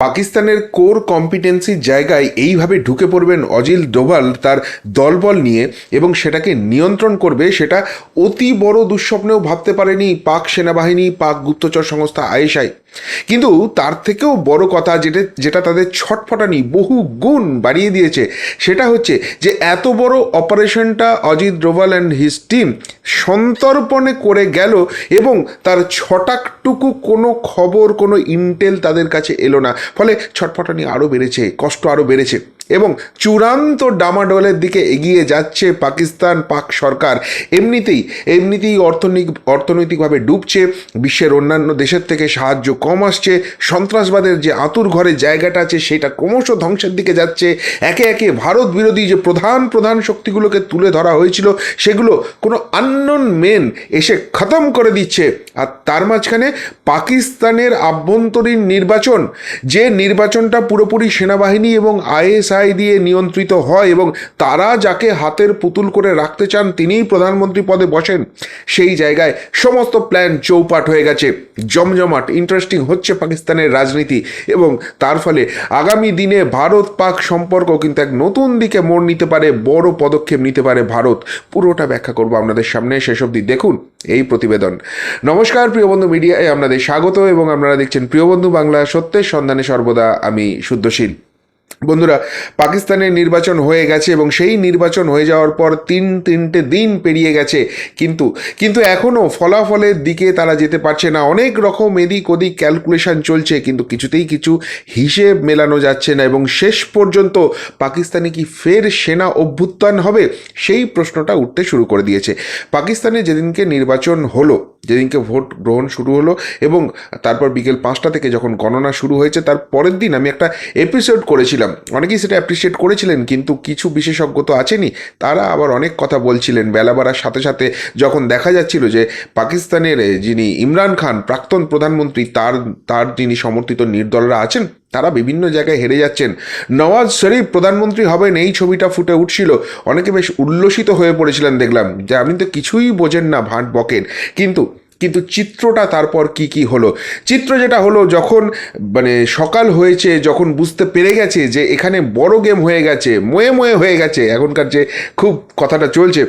পাকিস্তানের কোর কম্পিটেন্সির জায়গায় এইভাবে ঢুকে পড়বেন অজিল ডোভাল তার দলবল নিয়ে এবং সেটাকে নিয়ন্ত্রণ করবে সেটা অতি বড় দুঃস্বপ্নেও ভাবতে পারেনি পাক সেনাবাহিনী, পাক গুপ্তচর সংস্থা আইএসআই। কিন্তু তার থেকেও বড় কথা যেটা যেটা তাদের ছটফটানি বহু গুণ বাড়িয়ে দিয়েছে, সেটা হচ্ছে যে এত বড় অপারেশনটা Ajit Doval and his team সন্তর্পণে করে গেল এবং তার ছটাকটুকু কোনো খবর, কোনো ইন্টেল তাদের কাছে এলো না। ফলে ছটফটানি আরও বেড়েছে, কষ্ট আরও বেড়েছে। এবং চূড়ান্ত ডামাডোলের দিকে এগিয়ে যাচ্ছে পাকিস্তান পাক সরকার। এমনিতেই এমনিতেই অর্থনৈতিক অর্থনৈতিকভাবে ডুবছে, বিশ্বের অন্যান্য দেশের থেকে সাহায্য কম আসছে, সন্ত্রাসবাদের যে আতুর ঘরে জায়গাটা আছে সেটা ক্রমশ ধ্বংসের দিকে যাচ্ছে। একে একে ভারত বিরোধী যে প্রধান প্রধান শক্তিগুলোকে তুলে ধরা হয়েছিল, সেগুলো কোনো আননোন মেন এসে খতম করে দিচ্ছে। আর তার মাঝখানে পাকিস্তানের আভ্যন্তরীণ নির্বাচন, যে নির্বাচনটা পুরোপুরি সেনাবাহিনী এবং আইএসআই দিয়ে নিয়ন্ত্রিত হয় এবং তারা যাকে হাতের পুতুল করে রাখতে চান তিনিই প্রধানমন্ত্রী পদে বসেন। সেই জায়গায় সমস্ত প্ল্যান চৌপাট হয়ে গেছে। জমজমাট, ইন্টারেস্টিং হচ্ছে পাকিস্তানের রাজনীতি এবং তার ফলে আগামী দিনে ভারত পাক সম্পর্ক কিন্তু এক নতুন দিকে মোড় নিতে পারে, বড় পদক্ষেপ নিতে পারে ভারত। পুরোটা ব্যাখ্যা করব আপনাদের সামনে শেষ অবধি। দেখুন এই প্রতিবেদন। নমস্কার প্রিয় বন্ধু মিডিয়ায়, আপনাদের স্বাগত এবং আপনারা দেখছেন প্রিয় বন্ধু বাংলা সত্যের সন্ধানে সর্বদা আমি শুদ্ধশীল। বন্ধুরা, পাকিস্তানের নির্বাচন হয়ে গেছে এবং সেই নির্বাচন হয়ে যাওয়ার পর তিন, তিনটে দিন পেরিয়ে গেছে কিন্তু কিন্তু এখনও ফলাফলের দিকে তারা যেতে পারছে না। অনেক রকম এদিক ওদিক ক্যালকুলেশন চলছে কিন্তু কিছুতেই কিছু হিসেব মেলানো যাচ্ছে না এবং শেষ পর্যন্ত পাকিস্তানে কি ফের সেনা অভ্যুত্থান হবে? সেই প্রশ্নটা উঠতে শুরু করে দিয়েছে। পাকিস্তানে যেদিনকে নির্বাচন হলো যেদিনকে ভোট গ্রহণ শুরু হলো এবং তারপর বিকেল পাঁচটা থেকে যখন গণনা শুরু হয়েছে, তার পরের দিন আমি একটা এপিসোড করেছিলাম। অনেকেই সেটা অ্যাপ্রিসিয়েট করেছিলেন, কিন্তু কিছু বিশেষজ্ঞ তো আছেনি তারা আবার অনেক কথা বলছিলেন বেলা বাড়ার সাথে সাথে যখন দেখা যাচ্ছিল যে পাকিস্তানের যিনি ইমরান খান, প্রাক্তন প্রধানমন্ত্রী, তার তার যিনি সমর্থিত নির্দলরা আছেন তারা বিভিন্ন জায়গায় হেরে যাচ্ছেন। নওয়াজ শরীফ প্রধানমন্ত্রী হবেন এই ছবিটা ফুটে উঠছিল। অনেকে বেশ উল্লসিত হয়ে পড়েছিলেন দেখলাম। যে আপনি তো কিছুই বোঝেন না ভাট বকেন কিন্তু কিন্তু চিত্রটা তারপর কি কি হলো? চিত্র যেটা হলো যখন মানে সকাল হয়েছে, যখন বুঝতে পেরে গেছে যে এখানে বড় গেম হয়ে গেছে, ময়ে ময়ে হয়ে গেছে, এখনকার যে খুব কথাটা চলছে,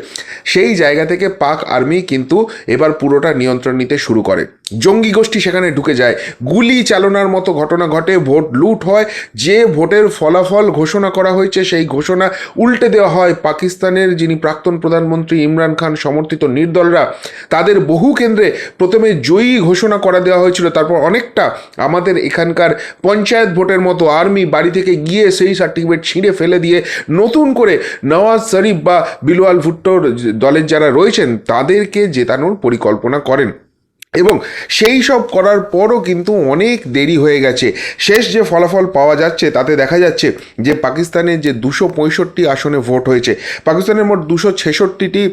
সেই জায়গা থেকে পাক আর্মি কিন্তু এবার পুরোটা নিয়ন্ত্রণ নিতে শুরু করে। জঙ্গি গোষ্ঠী সেখানে ঢুকে যায়। গুলি চালনার মতো ঘটনা ঘটে, ভোট লুট হয়। যে ভোটের ফলাফল ঘোষণা করা হয়েছে, সেই ঘোষণা উল্টে দেওয়া হয়। পাকিস্তানের যিনি প্রাক্তন প্রধানমন্ত্রী ইমরান খান, সমর্থিত নির্দলরা, তাদের বহু কেন্দ্রে প্রথমে জয়ী ঘোষণা করা দেওয়া হয়েছিল। তারপর অনেকটা আমাদের এখানকার পঞ্চায়েত ভোটের মতো আর্মি বাড়ি থেকে গিয়ে সেই সার্টিফিকেট ছিঁড়ে ফেলে দিয়ে নতুন করে নওয়াজ শরীফ বা বিলোয়াল ভুট্টোর দলের যারা রয়েছেন, তাদেরকে জেতানোর পরিকল্পনা করেন। এবং সেই সব করার পরও কিন্তু অনেক দেরি হয়ে গেছে। শেষ যে ফলাফল পাওয়া যাচ্ছে, তাতে দেখা যাচ্ছে যে পাকিস্তানের যে দুশো পঁয়ষট্টি আসনে ভোট হয়েছে, পাকিস্তানের মোট দুশো ছেষট্টিটি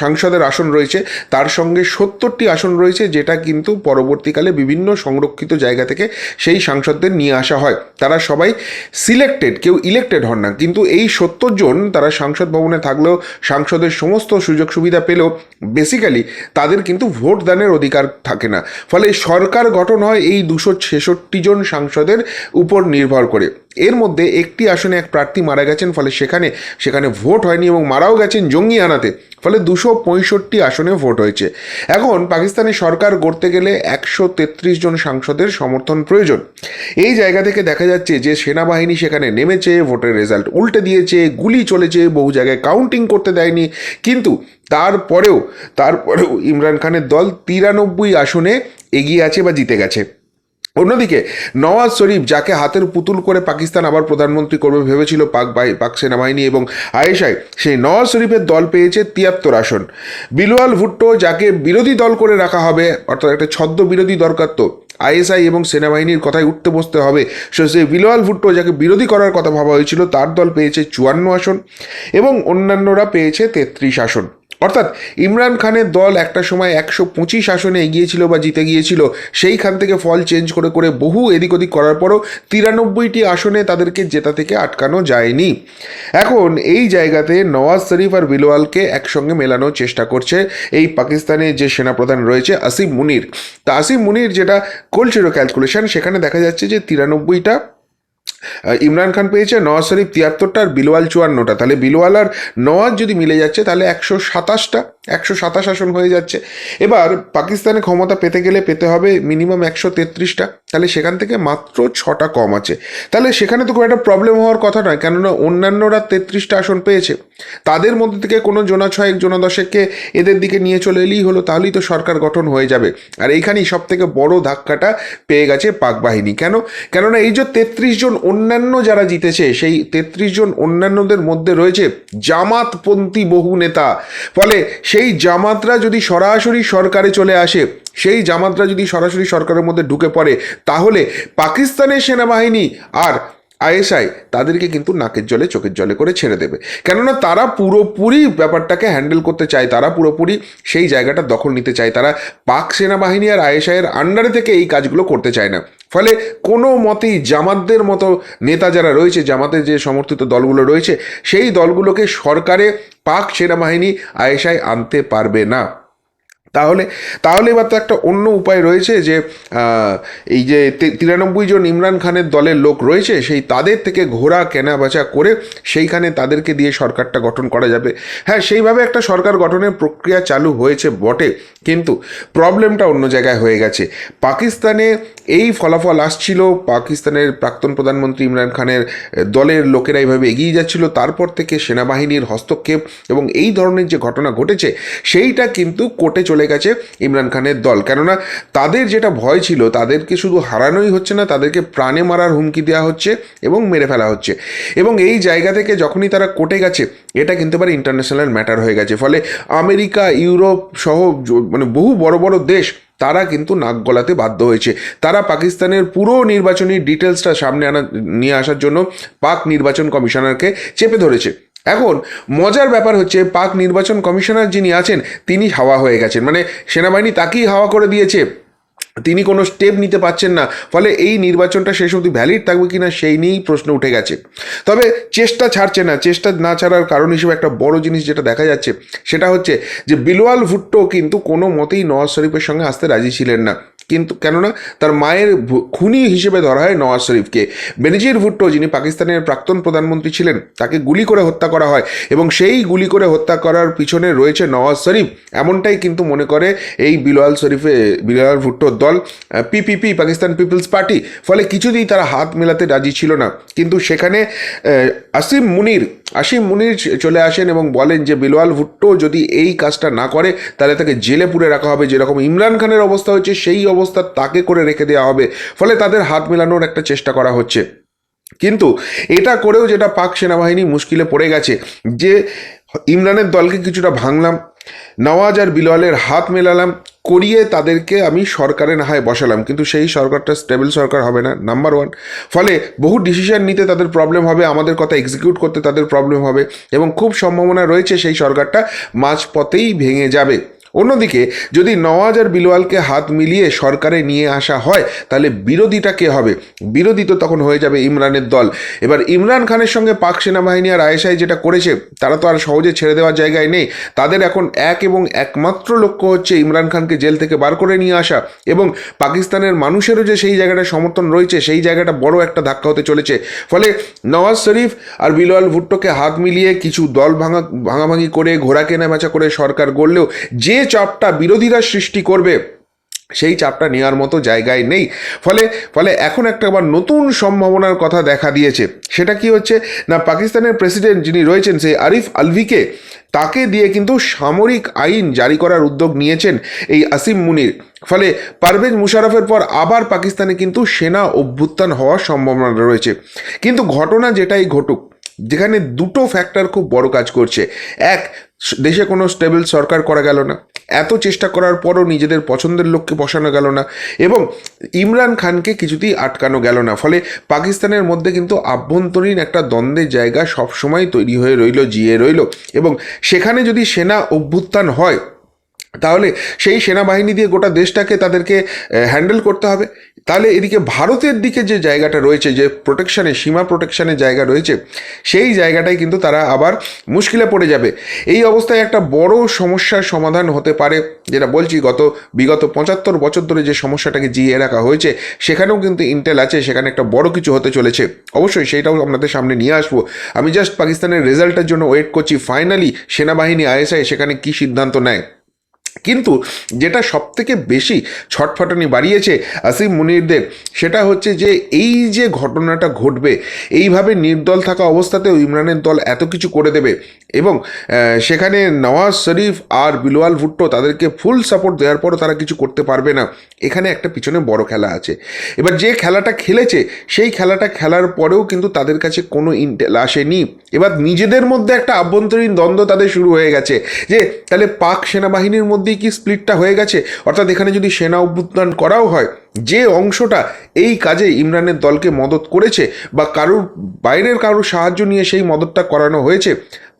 সাংসদের আসন রয়েছে। তার সঙ্গে সত্তরটি আসন রয়েছে, যেটা কিন্তু পরবর্তীকালে বিভিন্ন সংরক্ষিত জায়গা থেকে সেই সাংসদদের নিয়ে আসা হয়। তারা সবাই সিলেক্টেড, কেউ ইলেক্টেড হন না। কিন্তু এই সত্তর জন তারা সাংসদ ভবনে থাকলেও, সাংসদের সমস্ত সুযোগ সুবিধা পেলেও বেসিক্যালি তাদের কিন্তু ভোট দানের অধিকার থাকে না। ফলে সরকার গঠন হয় এই দুশো ছেষট্টি জন সাংসদের উপর নির্ভর করে। এর মধ্যে একটি আসনে এক প্রার্থী মারা গেছেন, ফলে সেখানে সেখানে ভোট হয়নি এবং মারাও গেছেন জঙ্গি আনাতে ফলে দুশো পঁয়ষট্টি আসনে ভোট হয়েছে। এখন পাকিস্তানি সরকার গড়তে গেলে একশো তেত্রিশ জন সাংসদের সমর্থন প্রয়োজন। এই জায়গা থেকে দেখা যাচ্ছে যে সেনাবাহিনী সেখানে নেমেছে, ভোটের রেজাল্ট উল্টে দিয়েছে, গুলি চলেছে, বহু জায়গায় কাউন্টিং করতে দেয়নি। কিন্তু তারপরেও তারপরেও ইমরান খানের দল তিরানব্বই আসনে এগিয়ে আছে বা জিতে গেছে। অন্যদিকে নওয়াজ শরীফ, যাকে হাতের পুতুল করে পাকিস্তান আবার প্রধানমন্ত্রী করবে ভেবেছিল পাক বাহি পাক সেনাবাহিনী এবং আয়েশাই সেই নওয়াজ শরীফের দল পেয়েছে তিয়াত্তর আসন। বিলওয়াল ভুট্টো, যাকে বিরোধী দল করে রাখা হবে, অর্থাৎ একটা ছদ্ম বিরোধী দরকার তো আইএসআই এবং সেনাবাহিনীর কথায় উঠতে বসতে হবে। সো সেই বিলওয়াল ভুট্টো যাকে বিরোধী করার কথা ভাবা হয়েছিল, তার দল পেয়েছে চুয়ান্ন আসন এবং অন্যান্যরা পেয়েছে তেত্রিশ আসন। অর্থাৎ ইমরান খানের দল একটা সময় একশো পঁচিশ আসনে এগিয়েছিল বা জিতে গিয়েছিল, সেইখান থেকে ফল চেঞ্জ করে করে বহু এদিক ওদিক করার পরও তিরানব্বইটি আসনে তাদেরকে জেতা থেকে আটকানো যায়নি। এখন এই জায়গাতে নওয়াজ শরীফ আর বিলোয়ালকে একসঙ্গে মেলানোর চেষ্টা করছে এই পাকিস্তানে যে সেনাপ্রধান রয়েছে আসিম মুনির। তা আসিম মুনির যেটা করছিল ক্যালকুলেশন সেখানে দেখা যাচ্ছে যে তিরানব্বইটা ইমরান খান পেয়েছে নওয়াজ শরীফ তিয়াত্তরটা আর বিলওয়াল চুয়ান্নটা। তাহলে বিলওয়াল আর নওয়াজ যদি মিলে যাচ্ছে, তাহলে একশো সাতাশটা। একশো সাতাশ আসন হয়ে যাচ্ছে। এবার পাকিস্তানে ক্ষমতা পেতে গেলে পেতে হবে মিনিমাম একশো তেত্রিশটা। তাহলে সেখান থেকে মাত্র ছটা কম আছে। তাহলে সেখানে তো খুব একটা প্রবলেম হওয়ার কথা নয়, কেননা অন্যান্যরা তেত্রিশটা আসন পেয়েছে। তাদের মধ্যে থেকে কোনো জোনা ছয়েক, জোনা দশেককে এদের দিকে নিয়ে চলে এলেই হলো, তাহলেই তো সরকার গঠন হয়ে যাবে। আর এইখানেই সব থেকে বড় ধাক্কাটা পেয়ে গেছে পাক বাহিনী। কেন? কেননা এই যে তেত্রিশ জন অন্যান্য যারা জিতেছে, সেই তেত্রিশ জন অন্যান্যদের মধ্যে রয়েছে জামাতপন্থী বহু নেতা। ফলে সেই জামাতরা যদি সরাসরি সরকারে চলে আসে, সেই জামাতরা যদি সরাসরি সরকারের মধ্যে ঢুকে পড়ে, তাহলে পাকিস্তানের সেনাবাহিনী আর আইএসআই তাদেরকে কিন্তু নাকের জলে, চোখের জলে করে ছেড়ে দেবে। কেননা তারা পুরোপুরি ব্যাপারটাকে হ্যান্ডেল করতে চায়, তারা পুরোপুরি সেই জায়গাটা দখল নিতে চায়। তারা পাক সেনাবাহিনী আর আইএসআইয়ের আন্ডারে থেকে এই কাজগুলো করতে চায় না। ফলে কোনো মতেই জামাতদের মতো নেতা যারা রয়েছে, জামাতের যে সমর্থিত দলগুলো রয়েছে, সেই দলগুলোকে সরকারে পাক সেনাবাহিনী আয়েশায় আনতে পারবে না। তাহলে তাহলে এবার তো একটা অন্য উপায় রয়েছে যে এই যে তিরানব্বই জন ইমরান খানের দলের লোক রয়েছে, সেই তাদের থেকে ঘোরা কেনা বেচা করে সেইখানে তাদেরকে দিয়ে সরকারটা গঠন করা যাবে। হ্যাঁ সেইভাবে একটা সরকার গঠনের প্রক্রিয়া চালু হয়েছে বটে, কিন্তু প্রবলেমটা অন্য জায়গায় হয়ে গেছে। পাকিস্তানে এই ফলাফল আসছিল, পাকিস্তানের প্রাক্তন প্রধানমন্ত্রী ইমরান খানের দলের লোকেরা এইভাবে এগিয়ে যাচ্ছিল, তারপর থেকে সেনাবাহিনীর হস্তক্ষেপ এবং এই ধরনের যে ঘটনা ঘটেছে, সেইটা কিন্তু কোর্টে চলে গেছে ইমরান খানের দল। কেননা তাদের যেটা ভয় ছিল, তাদেরকে শুধু হারানোই হচ্ছে না, তাদেরকে প্রাণে মারার হুমকি দেওয়া হচ্ছে এবং মেরে ফেলা হচ্ছে। এবং এই জায়গা থেকে যখনই তারা কোর্টে গেছে, এটা কিন্তু এবার ইন্টারন্যাশনাল ম্যাটার হয়ে গেছে। ফলে আমেরিকা, ইউরোপ সহ মানে বহু বড় বড় দেশ, তারা কিন্তু নাক গলাতে বাধ্য হয়েছে। তারা পাকিস্তানের পুরো নির্বাচনী ডিটেলসটা সামনে আনা, নিয়ে আসার জন্য পাক নির্বাচন কমিশনারকে চেপে ধরেছে। এখন মজার ব্যাপার হচ্ছে পাক নির্বাচন কমিশনার যিনি আছেন, তিনি হাওয়া হয়ে গেছেন। মানে সেনাবাহিনী তাকেই হাওয়া করে দিয়েছে। তিনি কোনো স্টেপ নিতে পারছেন না। ফলে এই নির্বাচনটা শেষ অবধি ভ্যালিড থাকবে কিনা সেই নিয়েই প্রশ্ন উঠে গেছে। তবে চেষ্টা ছাড়ছে না। চেষ্টা না ছাড়ার কারণ হিসেবে একটা বড় জিনিস যেটা দেখা যাচ্ছে, সেটা হচ্ছে যে বিলোয়াল ভুট্টো কিন্তু কোনো মতেই নওয়াজ শরীফের সঙ্গে আসতে রাজি ছিলেন না। কিন্তু কেননা তার মায়ের খুনি হিসেবে ধরা হয় নওয়াজ শরীফকে। বেনজির ভুট্টো, যিনি পাকিস্তানের প্রাক্তন প্রধানমন্ত্রী ছিলেন, তাকে গুলি করে হত্যা করা হয় এবং সেই গুলি করে হত্যা করার পিছনে রয়েছে নওয়াজ শরীফ। এমনটাই কিন্তু মনে করে এই বিলাল শরীফে, বিলাল ভুট্টোর দল পিপিপি পাকিস্তান পিপলস পার্টি। ফলে কিছুতেই তারা হাত মেলাতে রাজি ছিল না। কিন্তু সেখানে আসিম মুনির আসিম মুনির চলে আসেন এবং বলেন যে, বিলওয়াল ভুট্টো যদি এই কাজটা না করে, তাহলে তাকে জেলে পুরে রাখা হবে। যেরকম ইমরান খানের অবস্থা হয়েছে সেই অবস্থা তাকে করে রেখে দেওয়া হবে। ফলে তাদের হাত মেলানোর একটা চেষ্টা করা হচ্ছে। কিন্তু এটা করেও যেটা পাক সেনাবাহিনী মুশকিলে পড়ে গেছে, যে ইমরানের দলকে কিছুটা ভাঙলাম, নওয়াজ আর বিলওয়ালের হাত মেলালাম করিয়ে তাদেরকে আমি সরকারে না হয় বসালাম। কিন্তু সেই সরকারটা স্টেবল সরকার হবে না নাম্বার ওয়ান ফলে বহু ডিসিশন নিতে তাদের প্রবলেম হবে, আমাদের কথা এক্সিকিউট করতে তাদের প্রবলেম হবে এবং খুব সম্ভাবনা রয়েছে সেই সরকারটা মাঝপথেই ভেঙে যাবে। অন্যদিকে, যদি নওয়াজ আর বিলওয়ালকে হাত মিলিয়ে সরকারে নিয়ে আসা হয়, তাহলে বিরোধীটা কে হবে? বিরোধী তো তখন হয়ে যাবে ইমরানের দল। এবার ইমরান খানের সঙ্গে পাক সেনাবাহিনী আর আইএসআই যেটা করেছে, তারা তো আর সহজে ছেড়ে দেওয়ার জায়গায় নেই। তাদের এখন এক এবং একমাত্র লক্ষ্য হচ্ছে ইমরান খানকে জেল থেকে বার করে নিয়ে আসা এবং পাকিস্তানের মানুষেরও যে সেই জায়গাটা সমর্থন রয়েছে, সেই জায়গাটা বড় একটা ধাক্কা হতে চলেছে। ফলে নওয়াজ শরীফ আর বিলওয়াল ভুট্টোকে হাত মিলিয়ে কিছু দল ভাঙা, ভাঙাভাঙি করে, ঘোড়া কেনা বেচা করে সরকার গড়লেও যে চাপটা বিরোধীরা সৃষ্টি করবে, সেই চাপটা নেওয়ার মতো জায়গায় নেই। ফলে ফলে এখন একটা আবার নতুন সম্ভাবনার কথা দেখা দিয়েছে। সেটা কি হচ্ছে? না, পাকিস্তানের প্রেসিডেন্ট যিনি রয়েছেন, সেই আরিফ আলভিকে তাকে দিয়ে কিন্তু সামরিক আইন জারি করার উদ্যোগ নিয়েছেন এই আসিম মুনির। ফলে পারভেজ মুশারফের পর আবার পাকিস্তানে কিন্তু সেনা অভ্যুত্থান হওয়ার সম্ভাবনা রয়েছে। কিন্তু ঘটনা যেটাই ঘটুক যেখানে দুটো ফ্যাক্টর খুব বড় কাজ করছে। এক, দেশে কোনো স্টেবল সরকার করা গেল না। এত চেষ্টা করার পরও নিজেদের পছন্দের লোককে বসানো গেল না এবং ইমরান খানকে কিছুতেই আটকানো গেল না। ফলে পাকিস্তানের মধ্যে কিন্তু আভ্যন্তরীণ একটা দ্বন্দ্বের জায়গা সবসময় তৈরি হয়ে রইল, জিয়ে রইল এবং সেখানে যদি সেনা অভ্যুত্থান হয় তাহলে সেই সেনাবাহিনী দিয়ে গোটা দেশটাকে তাদেরকে হ্যান্ডেল করতে হবে। তাহলে এদিকে ভারতের দিকে যে জায়গাটা রয়েছে, যে প্রোটেকশানে সীমা প্রোটেকশানের জায়গা রয়েছে, সেই জায়গাটায় কিন্তু তারা আবার মুশকিলে পড়ে যাবে। এই অবস্থায় একটা বড় সমস্যার সমাধান হতে পারে, যেটা বলছি, গত, বিগত পঁচাত্তর বছর ধরে যে সমস্যাটাকে জিয়ে রাখা হয়েছে, সেখানেও কিন্তু ইন্টেল আছে, সেখানে একটা বড় কিছু হতে চলেছে। অবশ্যই সেইটাও আপনাদের সামনে নিয়ে আসব। আমি জাস্ট পাকিস্তানের রেজাল্টের জন্য ওয়েট করছি। ফাইনালি সেনাবাহিনী আইএসআই সেখানে কী সিদ্ধান্ত নেয়? কিন্তু যেটা সবথেকে বেশি ছটফটানি বাড়িয়েছে আসিম মুনিরদের, সেটা হচ্ছে যে এই যে ঘটনাটা ঘটবে, এইভাবে নির্দল থাকা অবস্থাতেও ইমরানের দল এত কিছু করে দেবে এবং সেখানে নওয়াজ শরীফ আর বিলওয়াল ভুট্টো তাদেরকে ফুল সাপোর্ট দেওয়ার পরও তারা কিছু করতে পারবে না। এখানে একটা পিছনে বড় খেলা আছে। এবার যে খেলাটা খেলেছে, সেই খেলাটা খেলার পরেও কিন্তু তাদের কাছে কোনো ইন্টেল আসেনি। এবার নিজেদের মধ্যে একটা আভ্যন্তরীণ দ্বন্দ্ব তাদের শুরু হয়ে গেছে যে, তাহলে পাক সেনাবাহিনীর মধ্যেই কি স্প্লিটটা হয়ে গেছে, অর্থাৎ এখানে যদি সেনা অভ্যুত্থান করাও হয়, যে অংশটা এই কাজে ইমরানের দলকে মদত করেছে বা কারুর, বাইরের কারোর সাহায্য নিয়ে সেই মদতটা করানো হয়েছে,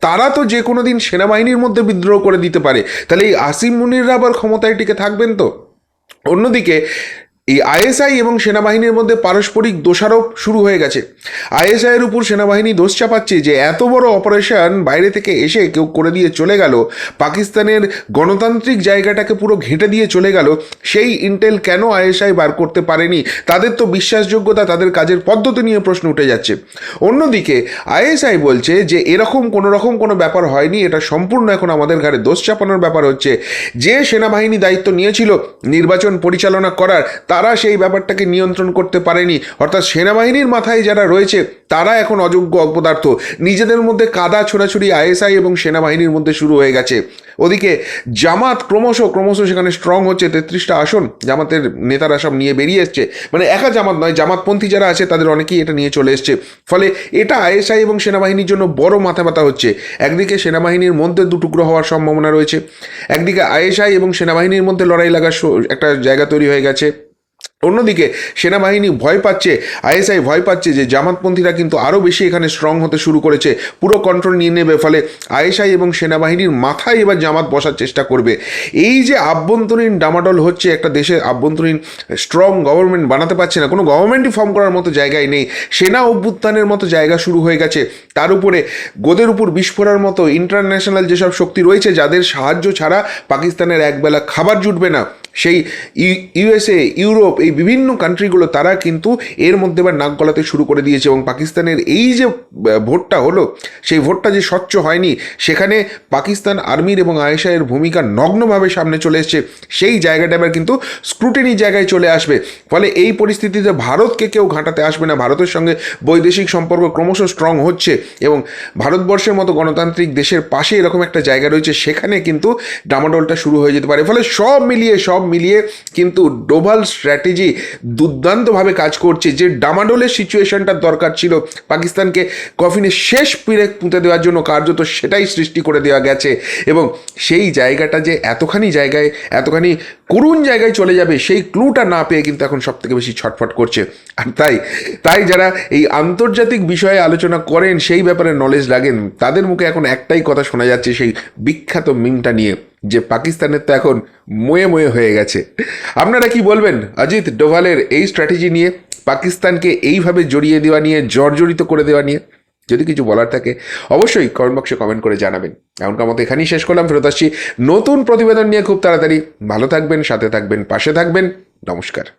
তারা তো যে কোনো দিন সেনাবাহিনীর মধ্যে বিদ্রোহ করে দিতে পারে। তাহলে এই আসিম মুনিররা আবার ক্ষমতায় টিকে থাকবেন তো? অন্যদিকে এই আইএসআই এবং সেনাবাহিনীর মধ্যে পারস্পরিক দোষারোপ শুরু হয়ে গেছে। আইএসআইয়ের উপর সেনাবাহিনী দোষ চাপাচ্ছে যে এত বড় অপারেশন বাইরে থেকে এসে কেউ করে দিয়ে চলে গেল, পাকিস্তানের গণতান্ত্রিক জায়গাটাকে পুরো ঘেঁটে দিয়ে চলে গেল, সেই ইন্টেল কেন আইএসআই বার করতে পারেনি? তাদের তো বিশ্বাসযোগ্যতা, তাদের কাজের পদ্ধতি নিয়ে প্রশ্ন উঠে যাচ্ছে। অন্যদিকে আইএসআই বলছে যে এরকম কোনো রকম কোনো ব্যাপার হয়নি, এটা সম্পূর্ণ এখন আমাদের ঘাড়ে দোষ চাপানোর ব্যাপার হচ্ছে। যে সেনাবাহিনী দায়িত্ব নিয়েছিল নির্বাচন পরিচালনা করার তারা সেই ব্যাপারটাকে নিয়ন্ত্রণ করতে পারেনি। অর্থাৎ সেনাবাহিনীর মাথায় যারা রয়েছে, তারা এখন অযোগ্য অপদার্থ। নিজেদের মধ্যে কাদা, ছোড়াছুড়ি, আইএসআই এবং সেনাবাহিনীর মধ্যে শুরু হয়ে গেছে। ওদিকে জামাত ক্রমশ ক্রমশ সেখানে স্ট্রং হচ্ছে। তেত্রিশটা আসন জামাতের নেতারা সব নিয়ে বেরিয়ে এসছে। মানে একা জামাত নয়, জামাতপন্থী যারা আছে, তাদের অনেকেই এটা নিয়ে চলে এসছে। ফলে এটা আইএসআই এবং সেনাবাহিনীর জন্য বড় মাথা ব্যথা হচ্ছে। একদিকে সেনাবাহিনীর মধ্যে দুটুকরো হওয়ার সম্ভাবনা রয়েছে। একদিকে আইএসআই এবং সেনাবাহিনীর মধ্যে লড়াই লাগার একটা জায়গা তৈরি হয়ে গেছে। অন্যদিকে সেনাবাহিনী ভয় পাচ্ছে, আইএসআই ভয় পাচ্ছে যে জামাতপন্থীরা কিন্তু আরও বেশি এখানে স্ট্রং হতে শুরু করেছে। পুরো কন্ট্রোল নিয়ে নেবে, ফলে আইএসআই এবং সেনাবাহিনীর মাথায় এবার জামাত বসার চেষ্টা করবে। এই যে আভ্যন্তরীণ ডামাডল হচ্ছে, একটা দেশে আভ্যন্তরীণ স্ট্রং গভর্নমেন্ট বানাতে পারছে না, কোনো গভর্নমেন্টই ফর্ম করার মতো জায়গায় নেই। সেনা অভ্যুত্থানের মতো জায়গা শুরু হয়ে গেছে। তার উপরে গোদের উপর বিস্ফোরার মতো ইন্টারন্যাশনাল যেসব শক্তি রয়েছে, যাদের সাহায্য ছাড়া পাকিস্তানের একবেলা খাবার জুটবে না। সেই ইউএসএ, ইউরোপ এই বিভিন্ন কান্ট্রিগুলো তারা কিন্তু এর মধ্যে এবার নাক গলাতে শুরু করে দিয়েছে এবং পাকিস্তানের এই যে ভোটটা হলো, সেই ভোটটা যে স্বচ্ছ হয়নি, সেখানে পাকিস্তান আর্মির এবং আয়েশায়ের ভূমিকা নগ্নভাবে সামনে চলে এসছে। সেই জায়গাটা এবার কিন্তু স্ক্রুটিনি জায়গায় চলে আসবে। ফলে এই পরিস্থিতিতে ভারতকে কেউ ঘাঁটাতে আসবে না। ভারতের সঙ্গে বৈদেশিক সম্পর্ক ক্রমশ স্ট্রং হচ্ছে এবং ভারতবর্ষের মতো গণতান্ত্রিক দেশের পাশে এরকম একটা জায়গা রয়েছে, সেখানে কিন্তু ডামাডোলটা শুরু হয়ে যেতে পারে। ফলে সব মিলিয়ে সব মিলিয়ে কিন্তু ডোভাল স্ট্র্যাটেজি দুর্দান্তভাবে কাজ করছে। যে ডামাডোলের সিচুয়েশনটার দরকার ছিল পাকিস্তানকে কফিনে শেষ পিড়ে পুঁতে দেওয়ার জন্য কার্যত সেটাই সৃষ্টি করে দেওয়া গেছে। এবং সেই জায়গাটা যে এতখানি জায়গায়, এতখানি করুণ জায়গায় চলে যাবে, সেই ক্লুটা না পেয়ে কিন্তু এখন সব থেকে বেশি ছটফট করছে। আর তাই তাই যারা এই আন্তর্জাতিক বিষয়ে আলোচনা করেন, সেই ব্যাপারে নলেজ লাগেন। তাদের মুখে এখন একটাই কথা শোনা যাচ্ছে, সেই বিখ্যাত মিমটা নিয়ে। যে পাকিস্তানের তো এখন ময়ে ময়ে হয়ে গেছে। আপনারা কি বলবেন? অজিত ডোভালের এই স্ট্র্যাটেজি নিয়ে, পাকিস্তানকে এইভাবে জড়িয়ে দেওয়া নিয়ে, জর্জরিত করে দেওয়া নিয়ে যদি কিছু বলার থাকে, অবশ্যই কমেন্ট বক্সে কমেন্ট করে জানাবেন। এমনকার মতো এখানেই শেষ করলাম, ফেরত আসছি নতুন প্রতিবেদন নিয়ে খুব তাড়াতাড়ি। ভালো থাকবেন, সাথে থাকবেন, পাশে থাকবেন। নমস্কার।